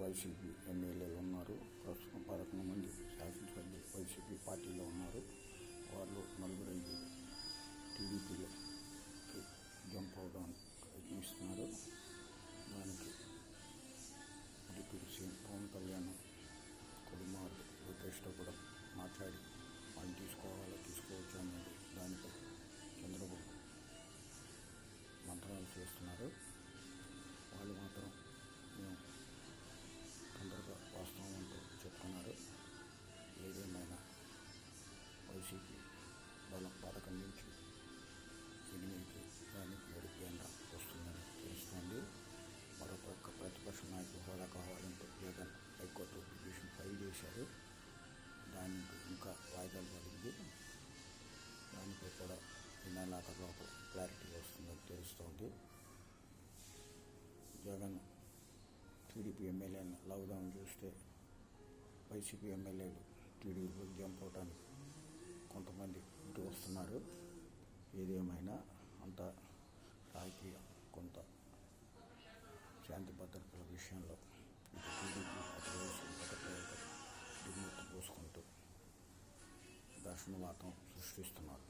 YCP ఎమ్మెల్యేలు ఉన్నారు. ప్రస్తుతం పదకొండు మంది శాసనసభ్యులు వైసీపీ పార్టీలో ఉన్నారు. వాళ్ళు నలుగురు ఐదు టీడీపీలోకి జంప్ అవడానికి ప్రయత్నిస్తున్నారు. దానికి డిప్యూటీ సీఎం పవన్ కళ్యాణ్ కుటుంబాలు లోకేష్తో కూడా మాట్లాడి వాళ్ళు తీసుకోవాలో తీసుకోవచ్చు అనేది దానిపై చంద్రబాబు మంత్రాలు చేస్తున్నారు. దానికి ఇంకా వాయిదాలు పడింది దానిపై కూడా ఈ నెలాఖరులోపు క్లారిటీ వస్తుందని తెలుస్తోంది. జగన్ టీడీపీ ఎమ్మెల్యేని లాక్డౌన్ చూస్తే వైసీపీ ఎమ్మెల్యేలు టీడీపీకి జంప్ అవడానికి కొంతమంది ఇటు వస్తున్నారు. ఏదేమైనా అంత రాజకీయం కొంత శాంతి భద్రతల విషయంలో ఒకటి దిగుమతి సృష్టిస్తున్నారు